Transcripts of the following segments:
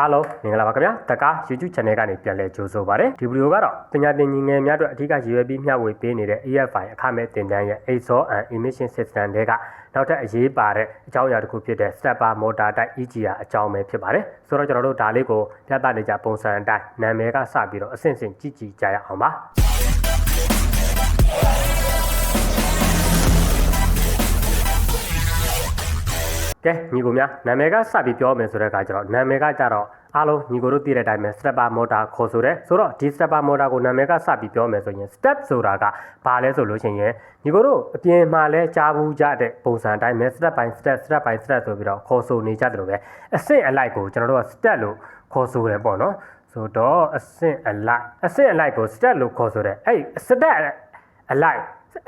အားလုံးမင်္ဂလာပါခင်ဗျာတကား YouTube Channel ကနေပြန်လည်ကြိုဆိုပါရစေဒီဗီဒီယိုကတော့ပညာသင်ညီငယ်များအတွက်အထူးရည်ရွယ်ပြီးမျှဝေပေးနေတဲ့ AFI အခမဲ့သင်တန်းရဲ့ Exhaust and Emission System တွေကနောက်ထပ်အရေးပါတဲ့အကြောင်းအရာတစ်ခုဖြစ်တဲ့ Stepper Motor Type EGR အကြောင်းပဲဖြစ်ပါတယ်ဆိုတော့ကျွန်တော်တို့ဒါလေးကိုပြသနေကြပုံစံအတိုင်းနာမည်ကစပြီးတော့အဆင့်ဆင့်ကြည့်ကြည့်ကြရအောင်ပါ ကဲညီကိုများနာမည်ကစပြီးပြောမယ်ဆိုတဲ့အခါကျတော့နာမည်ကကြတော့အားလုံးညီကိုတို့သိတဲ့အတိုင်းပဲ stepper motor ခေါ်ဆိုတယ်ဆိုတော့ဒီ stepper motor ကိုနာမည်ကစပြီးပြောမယ်ဆိုရင် step ဆိုတာကဘာလဲဆိုလို့ရှိရင်ညီကိုတို့အပြင်မှာလဲကြားဘူးကြတဲ့ပုံစံအတိုင်းပဲ step by step step by step ဆိုပြီးတော့ခေါ်ဆိုနေကြတယ်လို့ပဲအဆင့်အလိုက်ကိုကျွန်တော်တို့က step လို့ခေါ်ဆိုတယ်ပေါ့နော်ဆိုတော့အဆင့်အလိုက်အဆင့်အလိုက်ကို step လို့ခေါ်ဆိုတယ်အဲ့ step အလိုက်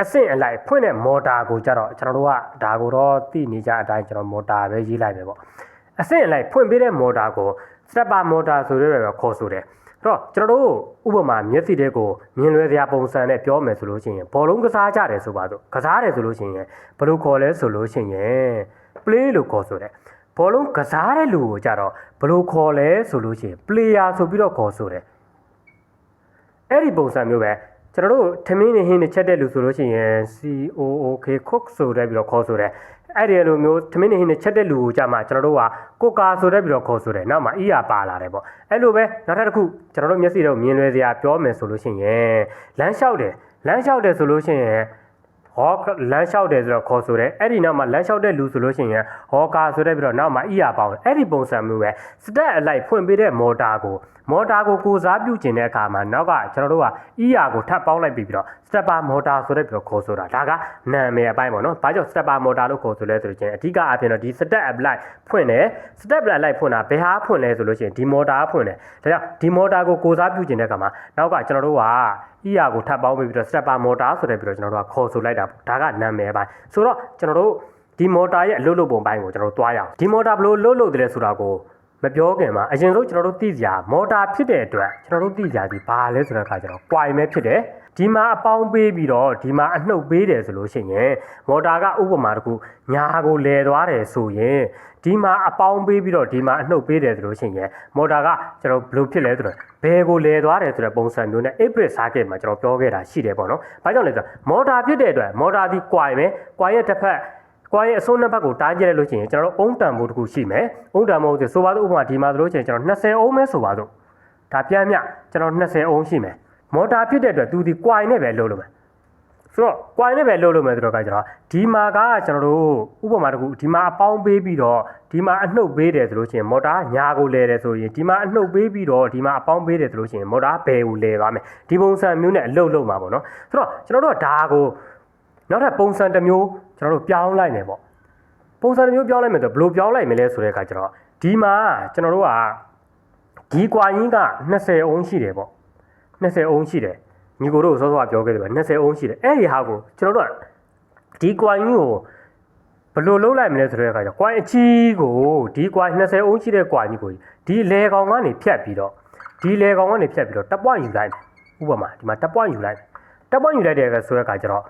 အဆင့်အလိုက်ဖွင့်တဲ့မော်တာကိုကြတော့ကျွန်တော်တို့ကဒါကိုတော့သိနေကြအတိုင်းကျွန်တော်မော်တာပဲရေးလိုက်ပဲပေါ့အဆင့်အလိုက်ဖွင့်ပေးတဲ့မော်တာကို stepper motor ဆိုရဲပဲခေါ်ဆိုတယ်အဲ့တော့ကျွန်တော်တို့ဥပမာမျက်စိတဲ့ကိုမြင်လွယ်စရာပုံစံနဲ့ပြောမယ်ဆိုလို့ရှိရင်ဘောလုံးကစားကြတယ်ဆိုပါစို့ကစားတယ်ဆိုလို့ရှိရင်ဘယ်လိုခေါ်လဲဆိုလို့ရှိရင် play လို့ခေါ်ဆိုတယ်ဘောလုံးကစားတဲ့လူကိုကြတော့ဘယ်လိုခေါ်လဲဆိုလို့ရှိရင် player ဆိုပြီးတော့ခေါ်ဆိုတယ်အဲ့ဒီပုံစံမျိုးပဲ ကျွန်တော်တို့ထမင်းနေဟင်းနေချက်တဲ့လူဆိုလို့ရှိရင် COOK cook ဆိုတဲ့ပြီးတော့ခေါ်ဆိုတယ်အဲ့ဒီလိုမျိုးထမင်းနေဟင်းနေချက်တဲ့လူကိုကြမှာကျွန်တော်တို့ကကိုကာဆိုတဲ့ပြီးတော့ခေါ်ဆိုတယ်နောက်မှ ER ပါလာတယ်ပေါ့အဲ့လိုပဲနောက်ထပ်တစ်ခုကျွန်တော်တို့မျက်စိတော့မြင်လွယ်စရာပြောမယ်ဆိုလို့ရှိရင်လမ်းလျှောက်တယ်လမ်းလျှောက်တယ်ဆိုလို့ရှိရင် ဟောလမ်းလျှောက်တယ်ဆိုတော့ခေါ်ဆိုတယ်အဲ့ဒီနောက်မှာလမ်းလျှောက်တဲ့လူဆိုလို့ရှိရင်ဟောကာဆိုတဲ့ပြီးတော့နောက်မှာ ER ပေါင်းတယ်အဲ့ဒီပုံစံမျိုးပဲစတက်အလိုက်ဖွင့်ပေးတဲ့မော်တာကိုမော်တာကိုကိုစားပြုကျင်တဲ့အခါမှာနောက်ကကျွန်တော်တို့က ER ကိုထပ်ပေါင်းလိုက်ပြီးပြီးတော့ stepper motor ဆိုတဲ့ပြီးတော့ခေါ်ဆိုတာဒါကနာမည်အပိုင်းပေါ့နော်။ဘာကြောင့် stepper motor လို့ခေါ်ဆိုလဲဆိုလို့ချင်းအဓိကအပြင်တော့ဒီ step apply ဖွင့်တယ် step apply ဖွင့်တာဘယ်ဟာဖွင့်လဲဆိုလို့ချင်းဒီ motor ဖွင့်တယ်။ဒါကြောင့်ဒီ motor ကိုကိုစားပြုကျင်တဲ့အခါမှာနောက်ကကျွန်တော်တို့က ER ကိုထပ်ပေါင်းပြီးတော့ stepper motor ဆိုတဲ့ပြီးတော့ကျွန်တော်တို့ကခေါ်ဆိုလိုက်တာပေါ့ဒါကနာမည်အပိုင်းဆိုတော့ကျွန်တော်တို့ဒီမော်တာရဲ့အလုပ်လုပ်ပုံပိုင်းကိုကျွန်တော်တို့သွားရအောင်ဒီမော်တာဘယ်လိုလုပ်လို့တယ်ဆိုတာကိုမပြောခင်မှာအရင်ဆုံးကျွန်တော်တို့သိစရာမော်တာဖြစ်တဲ့အတွက်ကျွန်တော်တို့သိစရာဒီဘာလဲဆိုတဲ့အခါကျတော့ quai မဲဖြစ်တယ်ဒီမှာအပေါင်းပေးပြီးတော့ဒီမှာအနှုတ်ပေးတယ်ဆိုလို့ရှိရင်မော်တာကဥပမာတစ်ခုညာကိုလဲသွားတယ်ဆိုရင် ဒီမှာအပေါင်းပေးပြီးတော့ဒီမှာအနှုတ်ပေးတယ်ဆိုလို့ရှိရင်မော်တာကကျွန်တော်ဘယ်လိုဖြစ်လဲဆိုတော့ဘယ်ကိုလဲသွားတယ်ဆိုတဲ့ပုံစံမျိုးနဲ့ April circuit မှာကျွန်တော်ပြောခဲ့တာရှိတယ်ပေါ့နော်။ဘာကြောင့်လဲဆိုတော့မော်တာဖြစ်တဲ့အတွက်မော်တာဒီ quai မဲ quai ရဲ့တစ်ဖက်ကွာရဲ့အစိုးနှစ်ဘက်ကိုတားကြည့်လိုက်လို့ရှိရင်ကျွန်တော်တို့အုံတန်ဖို့တစ်ခုရှိမယ်။အုံတန်ဖို့ဆိုဆိုပါတော့ဥပမာဒီမှာဆိုလို့ရှိရင်ကျွန်တော်20အုံးမဲဆိုပါတော့ဒါပြန်မြကျွန်တော်20အုံးရှိမယ်။မော်တာဖြစ်တဲ့အတွက်သူဒီကွိုင်နဲ့ပဲလုပ်လို့မယ်။ ဆိုတော့ကွိုင်နဲ့ပဲလုပ်လို့မယ်ဆိုတော့ကကျွန်တော်ဒီမှာကကျွန်တော်တို့ဥပမာတစ်ခုဒီမှာအပေါင်းပေးပြီးတော့ဒီမှာအနှုတ်ပေးတယ်ဆိုလို့ရှိရင်မော်တာညာကိုလဲတယ်ဆိုရင်ဒီမှာအနှုတ်ပေးပြီးတော့ဒီမှာအပေါင်းပေးတယ်ဆိုလို့ရှိရင်မော်တာဘယ်ကိုလဲသွားမယ်။ဒီပုံစံမျိုးနဲ့အလုပ်လုပ်မှာပေါ့နော်။ဆိုတော့ကျွန်တော်တို့ကဒါကိုနောက်ထပ်ပုံစံတစ်မျိုးကျွန်တော်တို့ပြောင်းလိုက်မယ်ပေါ့ပုံစံတစ်မျိုးပြောင်းလိုက်မယ်ဆိုဘယ်လိုပြောင်းလိုက်မလဲဆိုတဲ့အခါကျတော့ဒီမှာကျွန်တော်တို့ကဒီကွာရင်းက20အုံးရှိတယ်ပေါ့20အုံးရှိတယ် ညီကိုတို့စောစောကပြောခဲ့တယ်ပဲ20အုံးရှိတယ်အဲ့ဒီဟာကိုကျွန်တော်တို့ကဒီကွာရင်းကိုဘယ်လိုလုပ်လိုက်မလဲဆိုတဲ့အခါကျတော့ကွာအချီကိုဒီကွာ20အုံးရှိတဲ့ကွာကြီးကိုဒီလေကောင်ကနေဖြတ်ပြီးတော့ဒီလေကောင်ကနေဖြတ်ပြီးတော့တပ်ပွားယူလိုက်မယ်ဥပမာဒီမှာတပ်ပွားယူလိုက်တပ်ပွားယူလိုက်တဲ့ဆိုတဲ့အခါကျတော့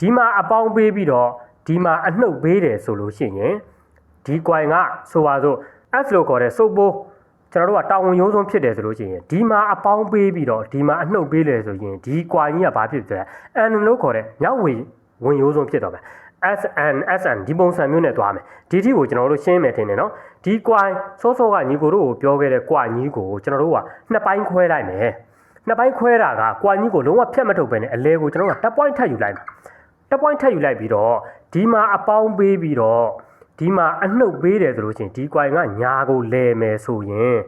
ဒီမှာအပေါင်းပေးပြီးတော့ဒီမှာအနှုတ်ပေးတယ်ဆိုလို့ရှိရင်ဒီ coin ကဆိုပါစို့ S လို့ခေါ်တဲ့စုပ်ပိုး ကျွန်တော်တို့ကတာဝန်ရိုးဆုံးဖြစ်တယ်ဆိုလို့ရှိရင်ဒီမှာအပေါင်းပေးပြီးတော့ဒီမှာအနှုတ်ပေးတယ်ဆိုရင်ဒီ coin ကြီးကဘာဖြစ်လဲ N လို့ခေါ်တဲ့မြောက်ဝေဝင်ရိုးဆုံးဖြစ်တော့မယ် SN SN ဒီပုံစံမျိုးနဲ့သွားမယ်ဒီထိကိုကျွန်တော်တို့ရှင်းမယ်ထင်တယ်နော်ဒီ coin စောစောကညီကိုတို့ကိုပြောခဲ့တဲ့ coin ကြီးကိုကျွန်တော်တို့ကနှစ်ပိုင်းခွဲလိုက်မယ်နှစ်ပိုင်းခွဲတာက coin ကြီးကိုလုံးဝဖြတ်မထုတ်ပဲနဲ့အလဲကိုကျွန်တော်တို့ကတစ် point ထပ်ယူလိုက်မယ်တစ် point ထပ်ယူလိုက်ပြီးတော့ဒီမှာအပေါင်းပေးပြီးတော့ ဒီမှာအနှုတ်ပေးတယ်ဆိုလို့ရှိရင်ဒီ coin ကညာကိုလဲမယ်ဆိုရင်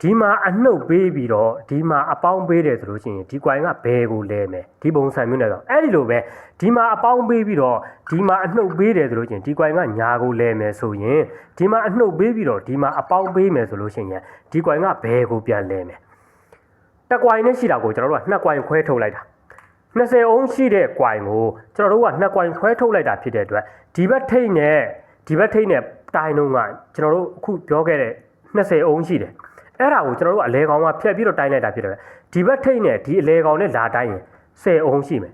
ဒီမှာအနှုတ်ပေးပြီးတော့ဒီမှာအပေါင်းပေးတယ်ဆိုလို့ရှိရင်ဒီ coin ကဘယ်ကိုလဲမယ်ဒီပုံစံမျိုးနဲ့တော့အဲ့ဒီလိုပဲဒီမှာအပေါင်းပေးပြီးတော့ဒီမှာအနှုတ်ပေးတယ်ဆိုလို့ရှိရင်ဒီ coin ကညာကိုလဲမယ်ဆိုရင်ဒီမှာအနှုတ်ပေးပြီးတော့ဒီမှာအပေါင်းပေးမယ်ဆိုလို့ရှိရင်ဒီ coin ကဘယ်ကိုပြန်လဲမယ်တစ် coin နဲ့ရှိတာကိုကျွန်တော်တို့ကနှစ် coin ခွဲထုတ်လိုက်တာ20အုံးရှိတဲ့ coin ကိုကျွန်တော်တို့ကနှစ် coin ခွဲထုတ်လိုက်တာဖြစ်တဲ့အတွက်ဒီဘက်ထိတ်နဲ့ ဒီဘက်ထိတ်နဲ့တိုင်းလုံးကကျွန်တော်တို့အခုပြောခဲ့တဲ့20အုံးရှိတယ်အဲ့ဒါကိုကျွန်တော်တို့အလဲကောင်ကဖြတ်ပြီးတော့တိုင်းလိုက်တာဖြစ်တယ်ဒီဘက်ထိတ်နဲ့ဒီအလဲကောင်နဲ့လာတိုင်းရင်10အုံးရှိမယ်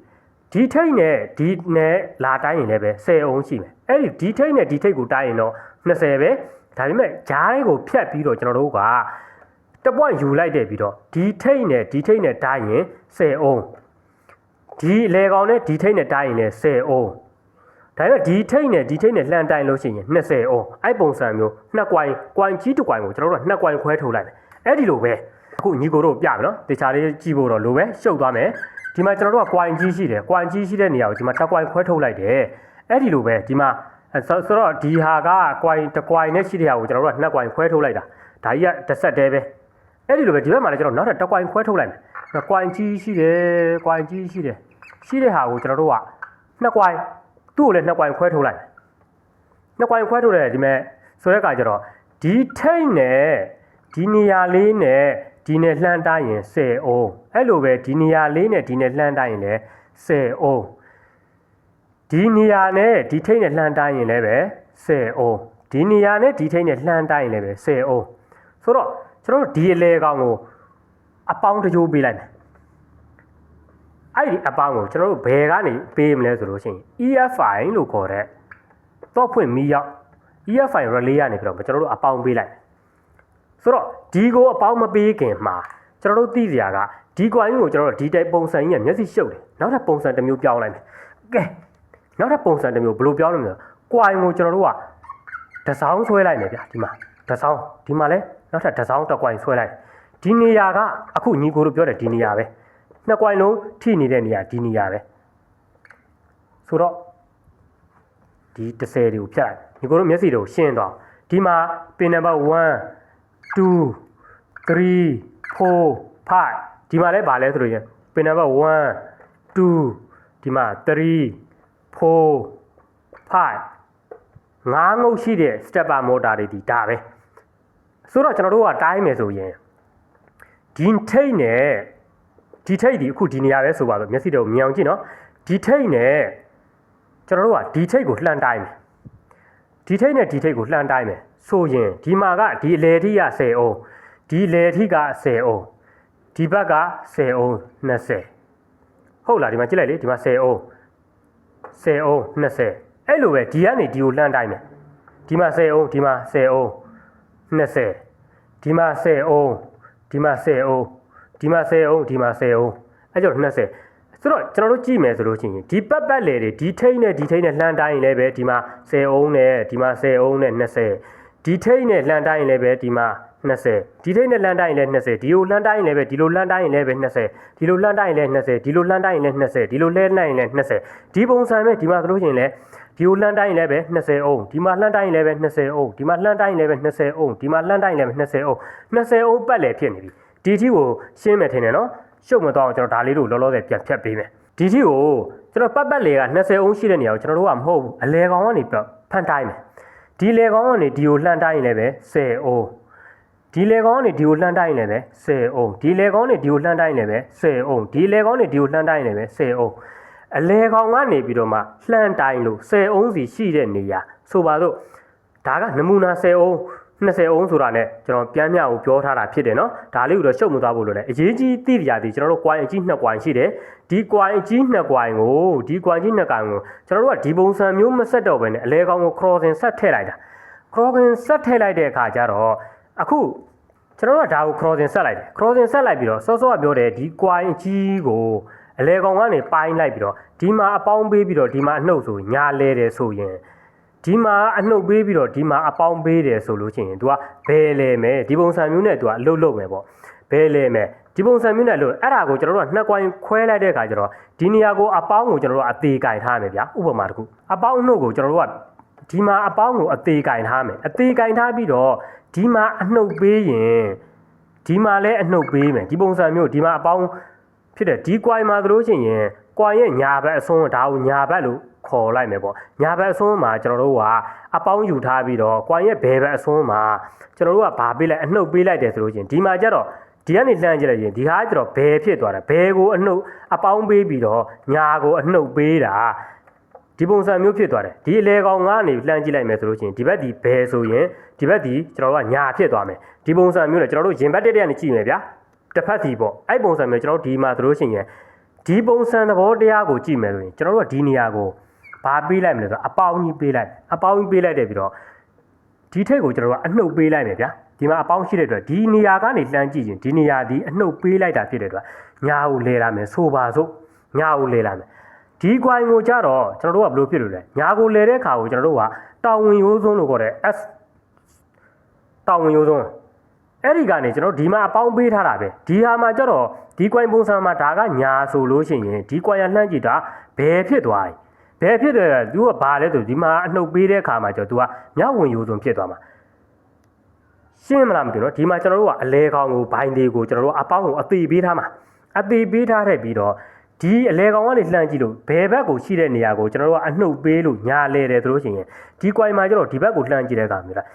ဒီထိတ်နဲ့ဒီနဲ့လာတိုင်းရင်လည်းပဲ10အုံးရှိမယ်အဲ့ဒီဒီထိတ်နဲ့ဒီထိတ်ကိုတိုင်းရင်တော့20ပဲဒါပေမဲ့ဂျားတွေကိုဖြတ်ပြီးတော့ကျွန်တော်တို့ကတပွင့်ယူလိုက်တယ်ပြီးတော့ဒီထိတ်နဲ့ဒီထိတ်နဲ့တားရင်10အုံးဒီအလေကောင်နဲ့ဒီထိတ်နဲ့တားရင်လည်း10အုံး ဒါပေမဲ့ဒီထိတ်နဲ့ဒီထိတ်နဲ့လှန်တိုင်လို့ရှိရင်20အုံးအဲ့ပုံစံမျိုးနှစ်ကွိုင်ကွိုင်ကြီးတစ်ကွိုင်ကိုကျွန်တော်တို့ကနှစ်ကွိုင်ခွဲထုတ်လိုက်မယ်အဲ့ဒီလိုပဲအခုညီကိုတို့ပြမယ်နော်တေချာလေးကြည့်ဖို့တော့လိုပဲရှုပ်သွားမယ်ဒီမှာကျွန်တော်တို့ကကွိုင်ကြီးရှိတယ်ကွိုင်ကြီးရှိတဲ့နေရာကိုဒီမှာတစ်ကွိုင်ခွဲထုတ်လိုက်တယ်အဲ့ဒီလိုပဲဒီမှာအဲ့ဆိုဆိုတော့ဒီဟာကကွိုင်တစ်ကွိုင်နဲ့ရှိတဲ့ဟာကိုကျွန်တော်တို့ကနှစ်ကွိုင်ခွဲထုတ်လိုက်တာဒါကြီးကတစ်ဆက်တည်းပဲအဲ့ဒီလိုပဲဒီဘက်မှာလည်းကျွန်တော်နောက်ထပ်တစ်ကွိုင်ခွဲထုတ်လိုက်မယ်ကွိုင်ကြီးရှိတယ်ကွိုင်ကြီးရှိတယ်ရှိတဲ့ဟာကိုကျွန်တော်တို့ကနှစ်ကွိုင် သူ့ကိုလည်းနှစ်ကွိုင်ခွဲထုတ်လိုက်မယ်နှစ်ကွိုင်ခွဲထုတ်တယ်ဒီမဲ့ဆိုတဲ့အခါကျတော့ဒီထိတ်နဲ့ဒီနေရာလေးနဲ့ဒီနဲ့လှမ်းတိုင်းရင်10အိုးအဲ့လိုပဲဒီနေရာလေးနဲ့ဒီနဲ့လှမ်းတိုင်းရင်လည်း10အိုးဒီနေရာနဲ့ဒီထိတ်နဲ့လှမ်းတိုင်းရင်လည်းပဲ10အိုးဒီနေရာနဲ့ဒီထိတ်နဲ့လှမ်းတိုင်းရင်လည်းပဲ10အိုးဆိုတော့ကျွန်တော်တို့ဒီအလဲကောင်ကိုအပေါင်းတစ်ကြိုးပေးလိုက်မယ် အဲ့ဒီအပေါင်းကိုကျွန်တော်တို့ဘယ်ကနေပေးမလဲဆိုလို့ရှိရင် EFI လို့ခေါ်တဲ့တော့ဖွင့်မီးရောက် EFI relay ရနေပြီးတော့ကျွန်တော်တို့အပေါင်းပေးလိုက်ဆိုတော့ဒီကိုအပေါင်းမပေးခင်မှာကျွန်တော်တို့သိစရာကဒီ coin ကိုကျွန်တော်တို့ဒီတိုက်ပုံစံကြီးကမျက်စိရှုပ်တယ်နောက်ထပ်ပုံစံတစ်မျိုးပြောင်းလိုက်မယ်ကဲနောက်ထပ်ပုံစံတစ်မျိုးဘယ်လိုပြောင်းလဲမလဲ coin ကိုကျွန်တော်တို့ကတစ်စောင်းဆွဲလိုက်မယ်ဗျာဒီမှာတစ်စောင်းဒီမှာလဲနောက်ထပ်တစ်စောင်းတစ် coin ဆွဲလိုက်ဒီနေရာကအခုညီကိုတို့ပြောတယ်ဒီနေရာပဲ နှစ် coin လုံးထိနေတဲ့နေရာဒီနေရာပဲဆိုတော့ဒီ30တွေကိုဖြတ်ညီကိုတို့မျက်စိတွေကိုရှင်းသွားဒီမှာပင်နံပါတ်1 2 3 4 5ဒီမှာလဲဗာလဲဆိုလို့ရင်ပင်နံပါတ်1 2ဒီမှာ3 4 5ငါးငုတ်ရှိတဲ့ stepper motor တွေဒီဒါပဲဆိုတော့ကျွန်တော်တို့ကတိုင်းမယ်ဆိုရင်ဒီထိတ်နဲ့ ဒီထိတ်ဒီအခုဒီနေရာပဲဆိုပါတော့မျက်စိတွေကိုမြင်အောင်ကြည့်နော်ဒီထိတ်နဲ့ကျွန်တော်တို့ကဒီထိတ်ကိုလှမ်းတိုင်းမယ်ဒီထိတ်နဲ့ဒီထိတ်ကိုလှမ်းတိုင်းမယ်ဆိုရင်ဒီမှာကဒီအလေထိက10အုံးဒီလေထိက10အုံးဒီဘက်က10အုံး20ဟုတ်လားဒီမှာကြည့်လိုက်လေဒီမှာ10အုံး10အုံး20အဲ့လိုပဲဒီကနေဒီကိုလှမ်းတိုင်းမယ်ဒီမှာ10အုံးဒီမှာ10အုံး20ဒီမှာ10အုံးဒီမှာ10အုံး ဒီမှာ10အုံးဒီမှာ10အုံးအဲ့ကြောင့်20ဆိုတော့ကျွန်တော်တို့ကြည့်မယ်ဆိုလို့ရှိရင်ဒီပတ်ပတ်လေတွေဒီထိတ်နဲ့ဒီထိတ်နဲ့လှမ်းတိုင်းရင်လည်းပဲဒီမှာ10အုံးနဲ့ဒီမှာ10အုံးနဲ့20ဒီထိတ်နဲ့လှမ်းတိုင်းရင်လည်းပဲဒီမှာ20ဒီထိတ်နဲ့လှမ်းတိုင်းရင်လည်း20ဒီလိုလှမ်းတိုင်းရင်လည်းပဲဒီလိုလှမ်းတိုင်းရင်လည်းပဲ20ဒီလိုလှမ်းတိုင်းရင်လည်း20ဒီလိုလှမ်းတိုင်းရင်လည်း20ဒီလိုလဲနိုင်ရင်လည်း20ဒီပုံစံပဲဒီမှာဆိုလို့ရှိရင်လည်းဒီလိုလှမ်းတိုင်းရင်လည်းပဲ20အုံးဒီမှာလှမ်းတိုင်းရင်လည်းပဲ20အုံးဒီမှာလှမ်းတိုင်းရင်လည်းပဲ20အုံးဒီမှာလှမ်းတိုင်းရင်လည်းပဲ20အုံး20အုံးပတ်လေဖြစ်နေပြီ ဒီထီကိုရှင်းမယ်ထင်တယ်နော်ရှုပ်မသွားအောင်ကျွန်တော်ဒါလေးတို့လောလောဆယ်ပြန်ဖြတ်ပေးမယ်ဒီထီကိုကျွန်တော်ပတ်ပတ်လေက20အုံးရှိတဲ့နေရာကိုကျွန်တော်တို့ကမဟုတ်ဘူးအလဲကောင်ကနေပြဖန်တိုင်းမယ်ဒီလေကောင်ကနေဒီကိုလှန်တိုင်းရင်လည်းပဲ10အုံးဒီလေကောင်ကနေဒီကိုလှန်တိုင်းရင်လည်းပဲ10အုံးဒီလေကောင်ကနေဒီကိုလှန်တိုင်းရင်လည်းပဲ10အုံးဒီလေကောင်ကနေဒီကိုလှန်တိုင်းရင်လည်းပဲ10အုံးအလဲကောင်ကနေပြီးတော့မှလှန်တိုင်းလို့10အုံးစီရှိတဲ့နေရာဆိုပါတော့ဒါကနမူနာ10အုံး 20အုံးဆိုတာနဲ့ကျွန်တော်ပြန်မြအောင်ပြောထားတာဖြစ်တယ်နော်ဒါလေးကိုတော့ရှုပ်မသွားဘူးလို့လည်းအရေးကြီးသိကြသည်ကျွန်တော်တို့ coin အကြီး2 coin ရှိတယ်ဒီ coin အကြီး 2 coin ကိုဒီ coin ကြီး2 coin ကိုကျွန်တော်တို့ကဒီပုံစံမျိုးမဆက်တော့ဘဲနဲ့အလဲကောင်ကို crossing ဆက်ထည့်လိုက်တာ crossing ဆက်ထည့်လိုက်တဲ့အခါကျတော့အခုကျွန်တော်တို့ကဒါကို crossing ဆက်လိုက်တယ် crossing ဆက်လိုက်ပြီးတော့စောစောကပြောတယ်ဒီ coin အကြီးကိုအလဲကောင်ကနေပိုင်းလိုက်ပြီးတော့ဒီမှာအပေါင်းပေးပြီးတော့ဒီမှာအနှုတ်ဆိုညာလဲတယ်ဆိုရင် ဒီမှာအနှုတ်ပေးပြီးတော့ဒီမှာအပေါင်းပေးတယ်ဆိုလို့ရှိရင် तू ကဘယ်လဲမယ်ဒီပုံစံမျိုးနဲ့ तू ကအလုတ်လုတ်မယ်ပေါ့ဘယ်လဲမယ်ဒီပုံစံမျိုးနဲ့လို့အဲ့ဒါကိုကျွန်တော်တို့ကနှစ်ကွိုင်းခွဲလိုက်တဲ့အခါကျတော့ဒီနေရာကိုအပေါင်းကိုကျွန်တော်တို့ကအသေးကင်ထားမယ်ဗျာဥပမာတစ်ခုအပေါင်းအနှုတ်ကိုကျွန်တော်တို့ကဒီမှာအပေါင်းကိုအသေးကင်ထားမယ်အသေးကင်ထားပြီးတော့ဒီမှာအနှုတ်ပေးရင်ဒီမှာလည်းအနှုတ်ပေးမယ်ဒီပုံစံမျိုးဒီမှာအပေါင်းဖြစ်တဲ့ဒီကွိုင်းမှာသလိုချင်ရင်ကွိုင်းရဲ့ညာဘက်အဆုံးဒါကိုညာဘက်လို့ ခေါ်လိုက်မယ်ပေါ့ညာဘက်အစွန်းမှာကျွန်တော်တို့ကအပေါင်းယူထားပြီးတော့ကွာရဲ့ဘယ်ဘက်အစွန်းမှာကျွန်တော်တို့ကဘာပေးလိုက်အနှုတ်ပေးလိုက်တယ်ဆိုလို့ချင်းဒီမှာကျတော့ဒီကနေလှမ်းကြည့်လိုက်ရင်ဒီဟာကကျတော့ဘယ်ဖြစ်သွားတာဘယ်ကိုအနှုတ်အပေါင်းပေးပြီးတော့ညာကိုအနှုတ်ပေးတာဒီပုံစံမျိုးဖြစ်သွားတယ်ဒီအလေကောင်ကနေလှမ်းကြည့်လိုက်မယ်ဆိုလို့ချင်းဒီဘက်ဒီဘယ်ဆိုရင်ဒီဘက်ဒီကျွန်တော်တို့ကညာဖြစ်သွားမယ်ဒီပုံစံမျိုးနဲ့ကျွန်တော်တို့ရင်ဘတ်တက်တက်ကနေကြည့်မယ်ဗျာတစ်ဖက်စီပေါ့အဲ့ပုံစံမျိုးကျွန်တော်တို့ဒီမှာဆိုလို့ရှိရင်ဒီပုံစံသဘောတရားကိုကြည့်မယ်ဆိုရင်ကျွန်တော်တို့ကဒီနေရာကို ဘာပေးလိုက်မလဲဆိုတော့အပေါင်းကြီးပေးလိုက်အပေါင်းကြီးပေးလိုက်တယ်ပြီးတော့ဒီထိတ်ကိုကျွန်တော်တို့ကအနှုတ်ပေးလိုက်မယ်ဗျာဒီမှာအပေါင်းရှိတဲ့အတွက်ဒီနေရာကနေလှမ်းကြည့်ရင်ဒီနေရာဒီအနှုတ်ပေးလိုက်တာဖြစ်တဲ့အတွက်ညာကိုလဲလာမယ်ဆိုပါစို့ညာကိုလဲလာမယ်ဒီကွိုင်းကိုကြတော့ကျွန်တော်တို့ကဘယ်လိုဖြစ်လို့လဲညာကိုလဲတဲ့အခါကိုကျွန်တော်တို့ကတောင်ဝင်ရိုးစွန်းလို့ခေါ်တဲ့ S တောင်ဝင်ရိုးစွန်းအဲ့ဒီကနေကျွန်တော်တို့ဒီမှာအပေါင်းပေးထားတာပဲဒီဟာမှာကြတော့ဒီကွိုင်းပုံစံမှာဒါကညာဆိုလို့ရှိရင်ဒီကွိုင်းရလှမ်းကြည့်တာဘယ်ဖြစ်သွားလဲ ဘယ်ဖြစ်တယ်လဲသူကဘာလဲဆိုဒီမှာအနှုတ်ပေးတဲ့အခါမှာကျတော့ तू ကမြောက်ဝင်ယူဆုံးဖြစ်သွားမှာရှင်းမလားမသိဘူးเนาะဒီမှာကျွန်တော်တို့ကအလဲကောင်ကိုဘိုင်းသေးကိုကျွန်တော်တို့အပေါင်းကိုအသေးပေးထားမှာအသေးပေးထားတဲ့ပြီးတော့ဒီအလဲကောင်ကနေလှမ်းကြည့်လို့ဘယ်ဘက်ကိုရှိတဲ့နေရာကိုကျွန်တော်တို့ကအနှုတ်ပေးလို့ညာလဲတယ်ဆိုလို့ရှိရင်ဒီကွိုင်မှာကျတော့ဒီဘက်ကိုလှမ်းကြည့်တဲ့အခါမျိုးလား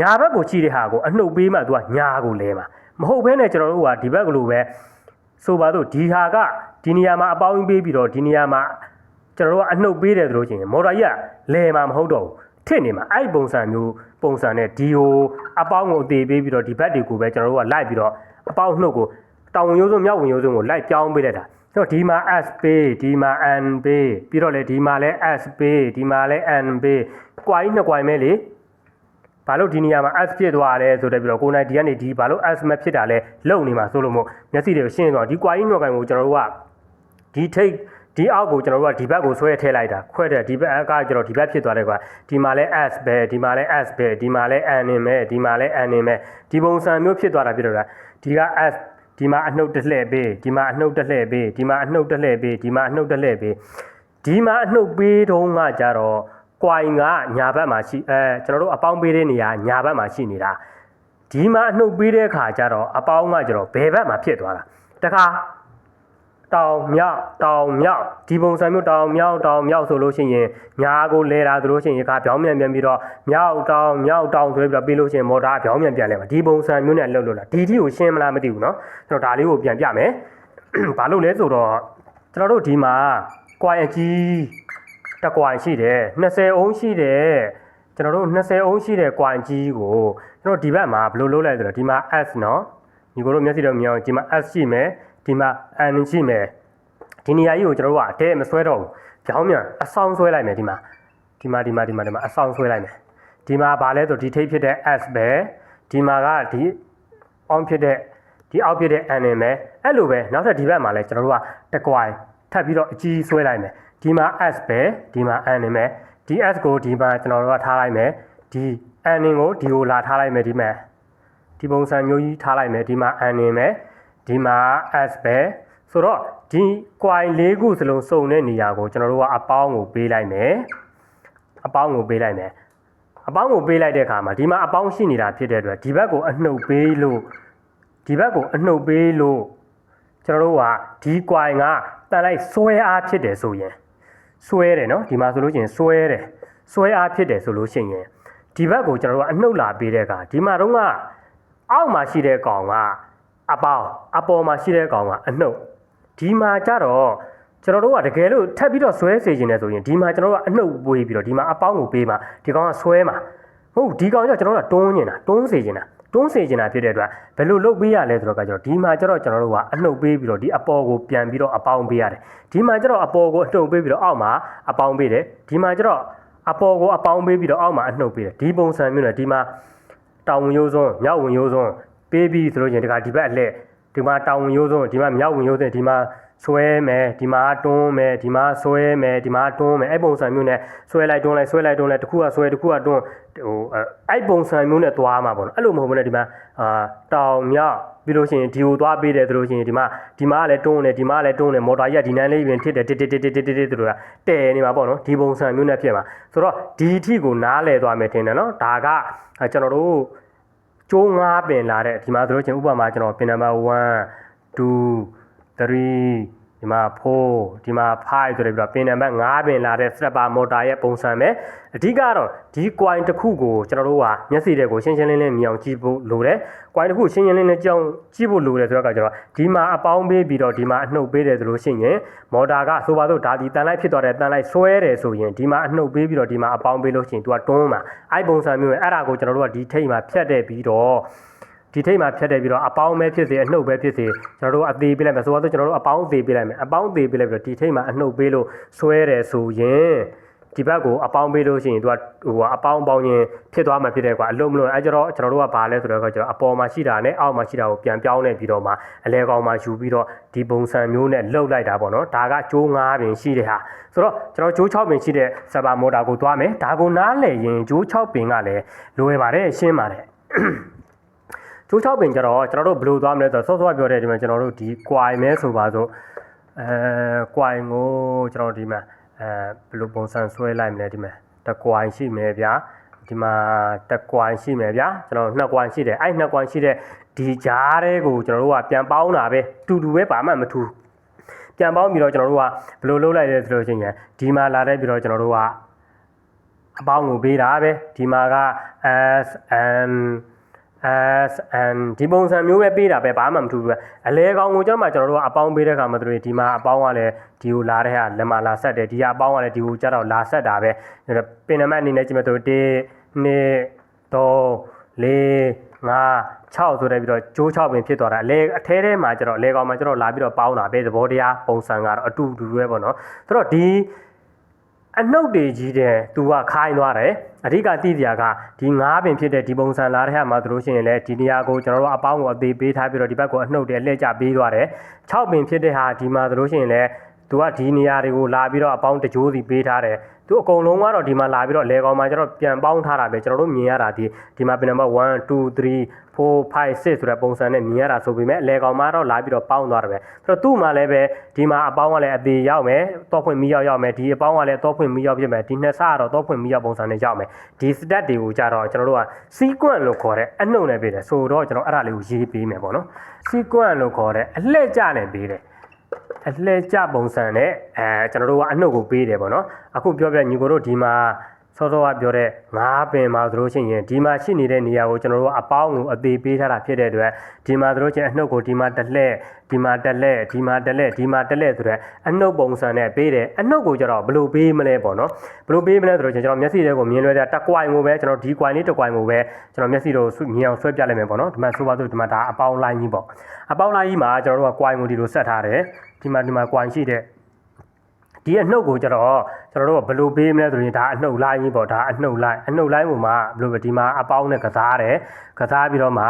ညာဘက်ကိုကြည့်တဲ့ဟာကိုအနှုတ်ပေးမှ तू ကညာကိုလဲမှာမဟုတ်ဘဲနဲ့ကျွန်တော်တို့ကဒီဘက်ကလို့ပဲဆိုပါတော့ဒီဟာကဒီနေရာမှာအပေါင်းပေးပြီးတော့ဒီနေရာမှာ ကျွန်တော်တို့ကအနှုတ်ပေးတယ်ဆိုလို့ရှိရင်မော်တော်ကြီးကလဲမှာမဟုတ်တော့ဘူးထစ်နေမှာအဲ့ဒီပုံစံမျိုးပုံစံနဲ့ဒီဟိုအပေါင်းကိုအသေးပေးပြီးတော့ဒီဘက်တွေကိုပဲကျွန်တော်တို့ကလိုက်ပြီးတော့အပေါင်းနှုတ်ကိုတောင်ဝင်ရိုးစုံမြောက်ဝင်ရိုးစုံကိုလိုက်ပြောင်းပေးလိုက်တာဆိုတော့ဒီမှာ S ပေးဒီမှာ N ပေးပြီးတော့လေဒီမှာလဲ S ပေးဒီမှာလဲ N ပေးကွာကြီးနှစ်ကွာမဲလေဘာလို့ဒီနေရာမှာ S ဖြစ်သွားလဲဆိုတော့ပြီးတော့ကိုနိုင်ဒီကနေဒီဘာလို့ S မဖြစ်တာလဲလုံနေမှာဆိုလို့မို့မျက်စိတွေကိုရှင်းသွားဒီကွာကြီးနှစ်ကွာကိုကျွန်တော်တို့ကဒီထိတ် ဒီအောက်ကိုကျွန်တော်တို့ကဒီဘက်ကိုဆွဲထည့်လိုက်တာခွဲတဲ့ဒီဘက်ကကျွန်တော်ဒီဘက်ဖြစ်သွားတယ်ကွာဒီမှာလဲ S ပဲဒီမှာလဲ S ပဲဒီမှာလဲ N နေမယ်ဒီမှာလဲ N နေမယ်ဒီပုံစံမျိုးဖြစ်သွားတာဖြစ်တော့လားဒီက S ဒီမှာအနှုတ်တစ်လှည့်ပေးဒီမှာအနှုတ်တစ်လှည့်ပေးဒီမှာအနှုတ်တစ်လှည့်ပေးဒီမှာအနှုတ်တစ်လှည့်ပေးဒီမှာအနှုတ်ပေးတုံးကကြတော့ကွိုင်ကညာဘက်မှာရှိအဲကျွန်တော်တို့အပေါင်းပေးတဲ့နေရာညာဘက်မှာရှိနေတာဒီမှာအနှုတ်ပေးတဲ့အခါကျတော့အပေါင်းကကျတော့ဘယ်ဘက်မှာဖြစ်သွားတာတခါ တောင်မြောက်တောင်မြောက်ဒီပုံစံမျိုးတောင်မြောက်တောင်မြောက်ဆိုလို့ရှိရင်ညာကိုလဲတာဆိုလို့ရှိရင်ကပြောင်းပြန်ပြန်ပြီးတော့မြောက်တောင်မြောက်တောင်ဆိုပြီးတော့ပြီးလို့ရှိရင်မော်တာပြောင်းပြန်ပြန်လဲမှာဒီပုံစံမျိုးနဲ့လှုပ်လို့လားဒီတီကိုရှင်းမလားမသိဘူးเนาะကျွန်တော်ဒါလေးကိုပြန်ပြမယ် ဘာလို့လဲဆိုတော့ကျွန်တော်တို့ဒီမှာကွိုင်အကြီးတစ်ကွိုင်ရှိတယ်20အုံးရှိတယ်ကျွန်တော်တို့20အုံးရှိတဲ့ကွိုင်ကြီးကိုကျွန်တော်ဒီဘက်မှာဘယ်လိုလုပ်လိုက်ဆိုတော့ဒီမှာ S เนาะဒီကိုတို့မျက်စိတော့မြင်အောင်ဒီမှာ S ရှိမယ် ဒီမှာ N ရှိမယ်ဒီနေရာကြီးကိုကျွန်တော်တို့ကအတဲမဆွဲတော့ဘူးကြောင်းမြန်အဆောင်ဆွဲလိုက်မယ်ဒီမှာဒီမှာဒီမှာဒီမှာဒီမှာအဆောင်ဆွဲလိုက်မယ်ဒီမှာဗာလဲဆိုဒီထိပ်ဖြစ်တဲ့ S ပဲဒီမှာကဒီ on ဖြစ်တဲ့ဒီအောက်ဖြစ်တဲ့ n နေမယ်အဲ့လိုပဲနောက်ထပ်ဒီဘက်မှာလဲကျွန်တော်တို့ကတကွိုင်ထပ်ပြီးတော့အကြီးဆွဲလိုက်မယ်ဒီမှာ s ပဲဒီမှာ n နေမယ်ဒီ s ကိုဒီမှာကျွန်တော်တို့ကထားလိုက်မယ်ဒီ n နေကိုဒီကိုလာထားလိုက်မယ်ဒီမှာဒီပုံစံမျိုးကြီးထားလိုက်မယ်ဒီမှာ n နေမယ် ဒီမှာ s ပဲဆိုတော့ဒီကွိုင်လေးခုစလုံးစုံတဲ့နေရာကိုကျွန်တော်တို့ကအပေါင်းကိုပေးလိုက်မယ်အပေါင်းကိုပေးလိုက်မယ်အပေါင်းကိုပေးလိုက်တဲ့အခါမှာဒီမှာအပေါင်းရှိနေတာဖြစ်တဲ့အတွက်ဒီဘက်ကိုအနှုတ်ပေးလို့ဒီဘက်ကိုအနှုတ်ပေးလို့ကျွန်တော်တို့ကဒီကွိုင်ကတန်လိုက်ဆွဲအားဖြစ်တယ်ဆိုရင်ဆွဲတယ်နော်ဒီမှာဆိုလို့ရှိရင်ဆွဲတယ်ဆွဲအားဖြစ်တယ်ဆိုလို့ရှိရင်ဒီဘက်ကိုကျွန်တော်တို့ကအနှုတ်လာပေးတဲ့အခါဒီမှာတော့ကအောက်မှာရှိတဲ့ကောင်က အပေါင်းအပေါ်မှာရှိတဲ့ကောင်ကအနှုတ်ဒီမှာကြတော့ကျွန်တော်တို့ကတကယ်လို့ထပ်ပြီးတော့ဆွဲစေခြင်းနဲ့ဆိုရင်ဒီမှာကျွန်တော်တို့ကအနှုတ်ပွေးပြီးတော့ဒီမှာအပေါင်းကိုပေးမှာဒီကောင်ကဆွဲမှာဟုတ်ဒီကောင်ကျတော့ကျွန်တော်တို့ကတွန်းနေတာတွန်းစေခြင်းတာတွန်းစေခြင်းတာဖြစ်တဲ့အတွက်ဘယ်လိုလုပ်ပေးရလဲဆိုတော့ကကျတော့ဒီမှာကျတော့ကျွန်တော်တို့ကအနှုတ်ပေးပြီးတော့ဒီအပေါ်ကိုပြန်ပြီးတော့အပေါင်းပေးရတယ်ဒီမှာကျတော့အပေါ်ကိုအနှုတ်ပေးပြီးတော့အောက်မှာအပေါင်းပေးတယ်ဒီမှာကျတော့အပေါ်ကိုအပေါင်းပေးပြီးတော့အောက်မှာအနှုတ်ပေးတယ်ဒီပုံစံမျိုးနဲ့ဒီမှာတောင်ဝင်ရိုးစွန်းမြောက်ဝင်ရိုးစွန်း ပေးပြီးဆိုလို့ရင်ဒီကဒီဘက်အလှည့်ဒီမှာတောင်ဝင်ရိုးစွန်းဒီမှာမြောက်ဝင်ရိုးစွန်းဒီမှာဆွဲမယ်ဒီမှာတွန်းမယ်ဒီမှာဆွဲမယ်ဒီမှာတွန်းမယ်အဲ့ပုံစံမျိုးနဲ့ဆွဲလိုက်တွန်းလိုက်ဆွဲလိုက်တွန်းလိုက်တစ်ခုကဆွဲတစ်ခုကတွန်းဟိုအဲ့ပုံစံမျိုးနဲ့သွားမှာပေါ့နော်အဲ့လိုမဟုတ်ဘူးねဒီမှာအာတောင်မြောက်ပြီးလို့ရှိရင်ဒီကိုသွားပေးတယ်ဆိုလို့ရှိရင်ဒီမှာဒီမှာလည်းတွန်းတယ်ဒီမှာလည်းတွန်းတယ်မော်တော်ကြီးကဒီနိုင်လေးပြင်ထစ်တယ်တစ်တစ်တစ်တစ်တစ်တစ်တို့ကတဲနေမှာပေါ့နော်ဒီပုံစံမျိုးနဲ့ဖြစ်မှာဆိုတော့ဒီအထိကိုနားလဲသွားမယ်ထင်တယ်နော်ဒါကကျွန်တော်တို့ ကျိုးငါးပင်လာတဲ့ဒီမှာဆိုလို့ချင်းဥပမာကျွန်တော်ပင်နံပါတ်1 2 3 ဒီမှာ4ဒီမှာ5ဆိုတဲ့ပြီးတော့ပင်နံပါတ်5ပင်လာတဲ့ stepper motor ရဲ့ပုံစံပဲအဓိကတော့ဒီ coin တစ်ခုကိုကျွန်တော်တို့ကမျက်စိတွေကိုရှင်းရှင်းလင်းလင်းမြင်အောင်ကြည့်ဖို့လိုတယ် coin တစ်ခုရှင်းရှင်းလင်းလင်းကြောင်းကြည့်ဖို့လိုတယ်ဆိုတော့ကကျွန်တော်ဒီမှာအပေါင်းပေးပြီးတော့ဒီမှာအနှုတ်ပေးတယ်ဆိုလို့ရှိရင် motor ကဆိုပါတော့ဒါဒီတန်လိုက်ဖြစ်သွားတဲ့တန်လိုက်ဆွဲတယ်ဆိုရင်ဒီမှာအနှုတ်ပေးပြီးတော့ဒီမှာအပေါင်းပေးလို့ရှိရင် तू ကတွန်းမှာအဲ့ပုံစံမျိုးပဲအဲ့ဒါကိုကျွန်တော်တို့ကဒီထိတ်မှာဖြတ်တဲ့ပြီးတော့ ဒီထိတ်မှာဖြတ်တယ်ပြီးတော့အပေါင်းပဲဖြစ်စေအနှုတ်ပဲဖြစ်စေကျွန်တော်တို့အသေးပေးလိုက်မယ်ဆိုတော့ကျွန်တော်တို့အပေါင်းသေးပေးလိုက်မယ်အပေါင်းသေးပေးလိုက်ပြီးတော့ဒီထိတ်မှာအနှုတ်ပေးလို့ဆွဲတယ်ဆိုရင်ဒီဘက်ကိုအပေါင်းပေးလို့ရှိရင်သူကဟိုကအပေါင်းပေါင်းချင်းဖြစ်သွားမှာဖြစ်တယ်ကွာအလုံးမလုံးအဲကြတော့ကျွန်တော်တို့ကဘာလဲဆိုတော့ကျွန်တော်အပေါ်မှာရှိတာနဲ့အောက်မှာရှိတာကိုပြန်ပြောင်းနေပြီးတော့မှအလဲကောင်မှာယူပြီးတော့ဒီပုံစံမျိုးနဲ့လှုပ်လိုက်တာပေါ့နော်ဒါကကျိုး9ပင်ရှိတဲ့ဟာဆိုတော့ကျွန်တော်ကျိုး6ပင်ရှိတဲ့ဆာဗာမော်တာကိုသွားမယ်ဒါကိုနားလည်ရင်ကျိုး6ပင်ကလည်းလိုရပါတယ်ရှင်းပါတယ် ကျိုး6ပင်ကြတော့ကျွန်တော်တို့ဘယ်လိုသွားမလဲဆိုတော့စောစောကပြောတဲ့ဒီမှာကျွန်တော်တို့ဒီ quai မဲဆိုပါစို့အဲ quai ကိုကျွန်တော်ဒီမှာအဲဘယ်လိုပုံစံဆွဲလိုက်မလဲဒီမှာတ quai ရှိမယ်ဗျာဒီမှာတ quai ရှိမယ်ဗျာကျွန်တော်နှစ် quai ရှိတယ်အဲ့နှစ် quai ရှိတဲ့ဒီကြားတဲ့ကိုကျွန်တော်တို့ကပြန်ပေါင်းတာပဲတူတူပဲဘာမှမထူးပြန်ပေါင်းပြီးတော့ကျွန်တော်တို့ကဘယ်လိုလုပ်လိုက်လဲဆိုလို့ရှိရင်ဒီမှာလာတဲ့ပြီးတော့ကျွန်တော်တို့ကအပေါင်းကိုပေးတာပဲဒီမှာက S N S and ဒီပုံစံမျိုးပဲပေးတာပဲဘာမှမထူးဘူးပဲအလဲကောင်ကိုကျတော့မှကျွန်တော်တို့ကအပေါင်းပေးတဲ့ခါမှာတို့ဒီမှာအပေါင်းကလည်းဒီကိုလာတဲ့ဟာလက်မလာဆက်တယ်ဒီကအပေါင်းကလည်းဒီကိုကျတော့လာဆက်တာပဲပင်နမအနေနဲ့ကြည့်မယ်ဆို1 2 3 4 5 6ဆိုတဲ့ပြီးတော့ကျိုး6ပင်ဖြစ်သွားတာအလဲအထဲထဲမှာကျတော့အလဲကောင်မှာကျတော့လာပြီးတော့ပေါင်းတာပဲသဘောတရားပုံစံကတော့အတူတူပဲပေါ့နော်ဆိုတော့ဒီ အနှုတ်တွေကြီးတဲ့သူကခိုင်းသွားတယ်အဓိကတိတရားကဒီငါးပင်ဖြစ်တဲ့ဒီပုံစံလာတဲ့ဟာမှာသူတို့ရှိရင်လည်းဒီနေရာကိုကျွန်တော်တို့အပေါင်းကိုအသေးပေးထားပြီးတော့ဒီဘက်ကိုအနှုတ်တွေလှည့်ကျပေးသွားတယ်6ပင်ဖြစ်တဲ့ဟာဒီမှာသူတို့ရှိရင်လည်းသူကဒီနေရာတွေကိုလာပြီးတော့အပေါင်းတကြိုးစီပေးထားတယ် သူအကုန်လုံးကတော့ဒီမှာလာပြီးတော့လေကောင်မှာကျတော့ပြန်ပေါင်းထားတာပဲကျွန်တော်တို့မြင်ရတာဒီဒီမှာပြန်နံပါတ်1 2 3 4 5 6ဆိုတဲ့ပုံစံနဲ့မြင်ရတာဆိုပေမဲ့လေကောင်မှာတော့လာပြီးတော့ပေါင်းသွားတယ်ပဲဆိုတော့သူ့မှာလည်းပဲဒီမှာအပေါင်းကလည်းအသေးရောက်မယ်တော့ဖွင့်မီးရောက်ရောက်မယ်ဒီအပေါင်းကလည်းတော့ဖွင့်မီးရောက်ဖြစ်မယ်ဒီနှစ်ဆကတော့တော့ဖွင့်မီးရောက်ပုံစံနဲ့ရောက်မယ်ဒီ stat တွေကိုကြတော့ကျွန်တော်တို့က sequence လို့ခေါ်တဲ့အနှုတ်နဲ့ပေးတယ်ဆိုတော့ကျွန်တော်အဲ့ဒါလေးကိုရေးပေးမယ်ပေါ့နော် sequence လို့ခေါ်တဲ့အလှည့်ကျနဲ့ပေးတယ် အလှည့်ကျပုံစံနဲ့အဲကျွန်တော်တို့ကအနှုတ်ကိုပေးတယ်ပေါ့နော်အခုပြောပြညီကိုတို့ဒီမှာစောစောကပြောတဲ့ငါးပင်မှာသလိုရှိရင်ဒီမှာရှိနေတဲ့နေရာကိုကျွန်တော်တို့အပေါင်းကိုအသေးပေးထားတာဖြစ်တဲ့အတွက်ဒီမှာသလိုချင်းအနှုတ်ကိုဒီမှာတစ်လှည့်ဒီမှာတစ်လှည့်ဒီမှာတစ်လှည့်ဒီမှာတစ်လှည့်ဆိုတဲ့အနှုတ်ပုံစံနဲ့ပေးတယ်အနှုတ်ကိုကျတော့ဘယ်လိုပေးမလဲပေါ့နော်ဘယ်လိုပေးမလဲဆိုတော့ကျွန်တော်မျက်စိတွေကိုမြင်လွယ်တဲ့တက်ကွိုင်ကိုပဲကျွန်တော်ဒီကွိုင်လေးတစ်ကွိုင်ကိုပဲကျွန်တော်မျက်စိတို့မြင်အောင်ဆွဲပြလိုက်မယ်ပေါ့နော်ဒီမှာဆိုပါစို့ဒီမှာဒါအပေါင်းလိုင်းကြီးပေါ့အပေါင်းလိုင်းကြီးမှာကျွန်တော်တို့ကကွိုင်ကိုဒီလိုဆက်ထားတယ် ဒီမှာဒီမှာကွိုင်ရှိတဲ့ဒီအနှုတ်ကိုကျတော့ကျွန်တော်တို့ကဘယ်လိုပေးမလဲဆိုရင်ဒါအနှုတ်လိုင်းကြီးပေါ့ဒါအနှုတ်လိုင်းအနှုတ်လိုင်းပုံမှာဘယ်လိုပဲဒီမှာအပေါင်းနဲ့ကစားတယ်ကစားပြီးတော့မှ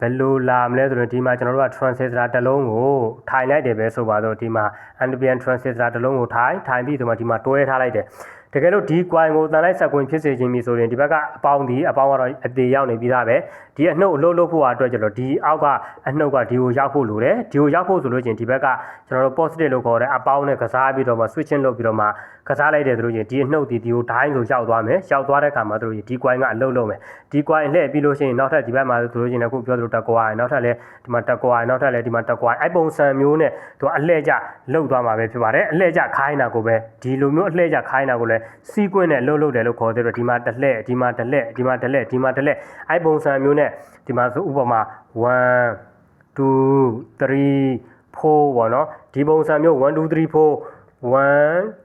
ဘယ်လိုလာမလဲဆိုတော့ဒီမှာကျွန်တော်တို့က transistor တစ်လုံးကိုထိုင်လိုက်တယ်ပဲဆိုပါတော့ဒီမှာ ambient transistor တစ်လုံးကိုထိုင်ထိုင်ပြီးဒီမှာဒီမှာတွဲထားလိုက်တယ် တကယ်လို့ဒီ coin ကိုတန်လိုက်ဆက်ကွင်ဖြစ်စေခြင်းပြီဆိုရင်ဒီဘက်ကအပေါင်းဒီအပေါင်းကတော့အသေးရောက်နေပြီးသားပဲဒီအနှုတ်အလုပ်လုပ်ဖို့အတွက်ကျတော့ဒီအောက်ကအနှုတ်ကဒီကိုရောက်ဖို့လိုတယ်ဒီကိုရောက်ဖို့ဆိုလို့ချင်းဒီဘက်ကကျွန်တော်တို့ positive လို့ခေါ်တဲ့အပေါင်းနဲ့ကစားပြီးတော့မှ switching လုပ်ပြီးတော့မှ ကစားလိုက်တယ်ဆိုလို့ချင်းဒီအနှုတ်ဒီဒီကိုဒိုင်းဆိုရောက်သွားမယ်ရောက်သွားတဲ့အခါမှာတို့ဒီ coin ကအလုပ်လုပ်မယ်ဒီ coin လှည့်ပြီးလို့ရှိရင်နောက်ထပ်ဒီဘက်မှာဆိုလို့ချင်းအခုပြောသလိုတက်ကွာနောက်ထပ်လည်းဒီမှာတက်ကွာနောက်ထပ်လည်းဒီမှာတက်ကွာအဲ့ပုံစံမျိုးနဲ့သူကအလှည့်ကျလှုပ်သွားမှာပဲဖြစ်ပါတယ်အလှည့်ကျခိုင်းတာကိုပဲဒီလိုမျိုးအလှည့်ကျခိုင်းတာကိုလည်း sequence နဲ့လှုပ်လှုပ်တယ်လို့ခေါ်သေးတယ်ဒီမှာတစ်လှည့်ဒီမှာတစ်လှည့်ဒီမှာတစ်လှည့်ဒီမှာတစ်လှည့်အဲ့ပုံစံမျိုးနဲ့ဒီမှာဆိုဥပမာ1 2 3 4ပေါ့နော်ဒီပုံစံမျိုး1 2 3 4 1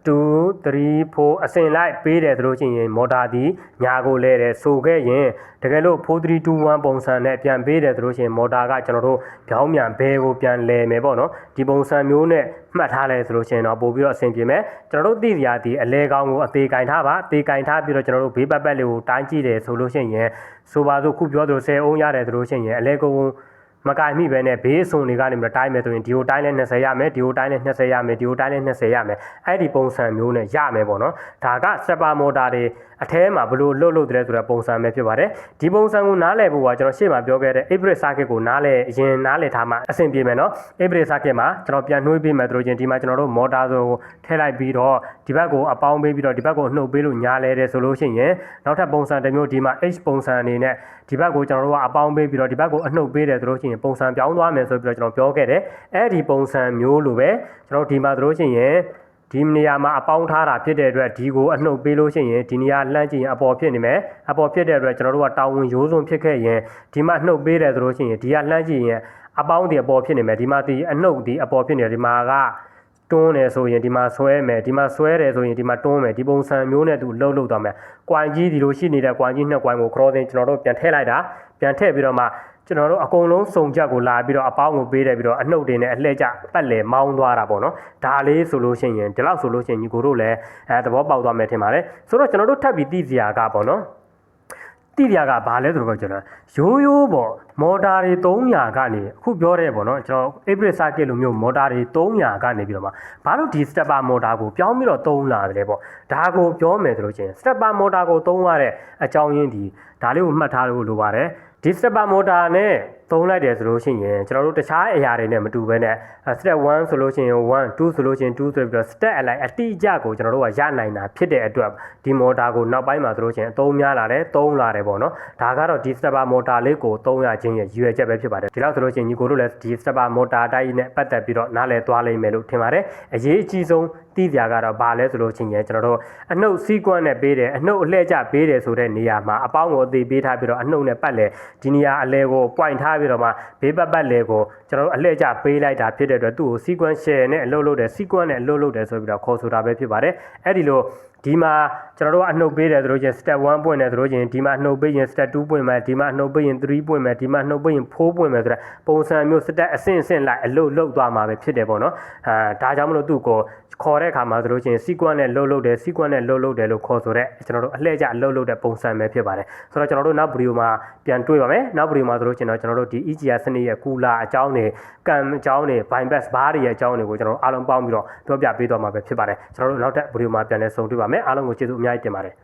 2 3 4အစင်လိုက်ပေးတယ်ဆိုလို့ရှိရင်မော်တာဒီညာကိုလဲတယ်ဆိုခဲ့ရင်တကယ်လို့4 3 2 1ပုံစံနဲ့ပြန်ပေးတယ်ဆိုလို့ရှိရင်မော်တာကကျွန်တော်တို့ပြောင်းမြန်ဘဲကိုပြန်လဲမယ်ပေါ့နော်ဒီပုံစံမျိုးနဲ့မှတ်ထားလဲဆိုလို့ရှိရင်တော့ပို့ပြီးတော့အဆင်ပြေမယ်ကျွန်တော်တို့သိစရာဒီအလဲကောင်းကိုအသေးကင်ထားပါအသေးကင်ထားပြီးတော့ကျွန်တော်တို့ဘေးပတ်ပတ်လေးကိုတိုင်းကြည့်တယ်ဆိုလို့ရှိရင်ဆိုပါစို့ခုပြောသလို10အုံးရတယ်ဆိုလို့ရှိရင်အလဲကုန်း မကင်မိပဲနဲ့ဘေးအစုံတွေကနေပြီးတော့တိုင်းမယ်ဆိုရင်ဒီကိုတိုင်းလဲ20ရမယ်ဒီကိုတိုင်းလဲ20ရမယ်ဒီကိုတိုင်းလဲ20ရမယ်အဲ့ဒီပုံစံမျိုးနဲ့ရမယ်ပေါ့နော်ဒါကစပါမော်တာတွေ အထဲမှာဘလို့လှုပ်လှုပ်တယ်ဆိုတဲ့ပုံစံပဲဖြစ်ပါတယ်ဒီပုံစံကိုနားလည်ဖို့ကကျွန်တော်ရှေ့မှာပြောခဲ့တဲ့ April circuit ကိုနားလည်အရင်နားလည်ထားမှအဆင်ပြေမယ်နော် April circuit မှာကျွန်တော်ပြန်နှွှေးပေးမယ်တို့ချင်းဒီမှာကျွန်တော်တို့မော်တာဆိုထည့်လိုက်ပြီးတော့ဒီဘက်ကိုအပေါင်းပေးပြီးတော့ဒီဘက်ကိုနှုတ်ပေးလို့ညားလဲတယ်ဆိုလို့ရှိရင်နောက်ထပ်ပုံစံတစ်မျိုးဒီမှာ H ပုံစံအနေနဲ့ဒီဘက်ကိုကျွန်တော်တို့ကအပေါင်းပေးပြီးတော့ဒီဘက်ကိုအနှုတ်ပေးတယ်ဆိုလို့ရှိရင်ပုံစံပြောင်းသွားမယ်ဆိုပြီးတော့ကျွန်တော်ပြောခဲ့တယ်အဲ့ဒီပုံစံမျိုးလိုပဲကျွန်တော်ဒီမှာဆိုလို့ရှိရင် ဒီနေရာမှာအပေါင်းထားတာဖြစ်တဲ့အတွက်ဒီကိုအနှုတ်ပေးလို့ရှိရင်ဒီနေရာလှမ်းကြည့်ရင်အပေါ်ဖြစ်နေမယ်အပေါ်ဖြစ်တဲ့အတွက်ကျွန်တော်တို့ကတောင်းဝင်ရိုးစုံဖြစ်ခဲ့ရင်ဒီမှာနှုတ်ပေးတယ်ဆိုလို့ရှိရင်ဒီကလှမ်းကြည့်ရင်အပေါင်းဒီအပေါ်ဖြစ်နေမယ်ဒီမှာဒီအနှုတ်ဒီအပေါ်ဖြစ်နေတယ်ဒီမှာကတွန်းတယ်ဆိုရင်ဒီမှာဆွဲမယ်ဒီမှာဆွဲတယ်ဆိုရင်ဒီမှာတွန်းမယ်ဒီပုံစံမျိုးနဲ့သူလှုပ်လှုပ်သွားမယ်။ကွိုင်ကြီးဒီလိုရှိနေတဲ့ကွိုင်ကြီးနှစ်ကွိုင်ကို crossing ကျွန်တော်တို့ပြန်ထည့်လိုက်တာပြန်ထည့်ပြီးတော့မှ ကျွန်တော်တို့အကုန်လုံးစုံချက်ကိုလာပြီးတော့အပေါင်းကိုပေးတယ်ပြီးတော့အနှုတ်တွေနဲ့အလှည့်ကျပတ်လေမောင်းသွားတာပေါ့နော်ဒါလေးဆိုလို့ရှိရင်ဒီလောက်ဆိုလို့ရှိရင်ညီကိုတို့လည်းအဲသဘောပေါက်သွားမယ်ထင်ပါတယ်ဆိုတော့ကျွန်တော်တို့ထပ်ပြီးသိစရာကပေါ့နော်တိရကဘာလဲဆိုတော့ကျွန်တော်ရိုးရိုးပေါ့မော်တာတွေ300ကနေအခုပြောရဲပေါ့နော်ကျွန်တော် April Circuit လိုမျိုးမော်တာတွေ300ကနေပြီးတော့မှဘာလို့ဒီ stepper motor ကိုပြောင်းပြီးတော့သုံးလာတယ်ပေါ့ဒါကိုပြောမယ်ဆိုလို့ချင်း stepper motor ကိုသုံးရတဲ့အကြောင်းရင်းဒီဒါလေးကိုမှတ်ထားလို့လိုပါတယ် ဒီ stepper motor နဲ့ သုံးလိုက်တယ်ဆိုလို့ရှိရင်ကျွန်တော်တို့တခြားအရာတွေနဲ့မတူဘဲနဲ့ step 1ဆိုလို့ရှိရင်1 2ဆိုလို့ရှိရင်2ဆိုပြီးတော့ step အလိုက်အတိအကျကိုကျွန်တော်တို့ကရနိုင်တာဖြစ်တဲ့အတွက်ဒီ motor ကိုနောက်ပိုင်းမှာဆိုလို့ရှိရင်အသုံးများလာတယ်သုံးလာတယ်ပေါ့နော်ဒါကတော့ဒီ stepper motor လေးကိုသုံးရခြင်းရဲ့ရည်ရွယ်ချက်ပဲဖြစ်ပါတယ်ဒီလောက်ဆိုလို့ရှိရင်ညီကိုတို့လည်းဒီ stepper motor တိုင်းနဲ့ပတ်သက်ပြီးတော့နားလည်သွားလိမ့်မယ်လို့ထင်ပါတယ်အရေးအကြီးဆုံးသိစရာကတော့ဘာလဲဆိုလို့ရှိရင်ကျွန်တော်တို့အနှုတ် sequence နဲ့ပေးတယ်အနှုတ်အလှည့်ကျပေးတယ်ဆိုတဲ့နေရာမှာအပေါင်းကိုအသေးပေးထားပြီးတော့အနှုတ်နဲ့ပတ်လေဒီနေရာအလဲကို point ထားပြီးတော့မှဘေးပတ်ပတ်လေကိုကျွန်တော်တို့အလှည့်ကျပေးလိုက်တာဖြစ်တဲ့အတွက်သူ့ကို sequence share နဲ့အလုပ်လုပ်တယ် sequence နဲ့အလုပ်လုပ်တယ်ဆိုပြီးတော့ခေါ်ဆိုတာပဲဖြစ်ပါတယ်အဲ့ဒီလို ဒီမှာကျွန်တော်တို့ကအနှုတ်ပေးတယ်ဆိုလို့ချင်း step 1ပွင့်တယ်ဆိုလို့ချင်းဒီမှာအနှုတ်ပေးရင် step 2ပွင့်မယ်ဒီမှာအနှုတ်ပေးရင်3ပွင့်မယ်ဒီမှာအနှုတ်ပေးရင်4ပွင့်မယ်ဆိုတော့ပုံစံမျိုး step အဆင့်အဆင့်လိုက်အလုပ်လုပ်သွားမှာပဲဖြစ်တယ်ပေါ့နော်အာဒါကြောင့်မလို့သူ့ကိုခေါ်တဲ့အခါမှာဆိုလို့ချင်း sequence နဲ့လှုပ်လှုပ်တယ် sequence နဲ့လှုပ်လှုပ်တယ်လို့ခေါ်ဆိုတဲ့ကျွန်တော်တို့အလှည့်ကျအလုပ်လုပ်တဲ့ပုံစံပဲဖြစ်ပါတယ်ဆိုတော့ကျွန်တော်တို့နောက်ဗီဒီယိုမှာပြန်တွေ့ပါမယ်နောက်ဗီဒီယိုမှာဆိုလို့ချင်းတော့ကျွန်တော်တို့ဒီ EGR စနစ်ရဲ့ကူလာအကြောင်းတွေကံအကြောင်းတွေ bypass ဘားတွေရဲ့အကြောင်းတွေကိုကျွန်တော်တို့အားလုံးပေါင်းပြီးတော့ပြောပြပေးသွားမှာပဲဖြစ်ပါတယ်ကျွန်တော်တို့နောက်ထပ်ဗီဒီယိုမှာပြန်လည်ဆုံတွေ့ပါမယ်အားလုံးကိုကျေးဇူးအများကြီးတင်ပါတယ်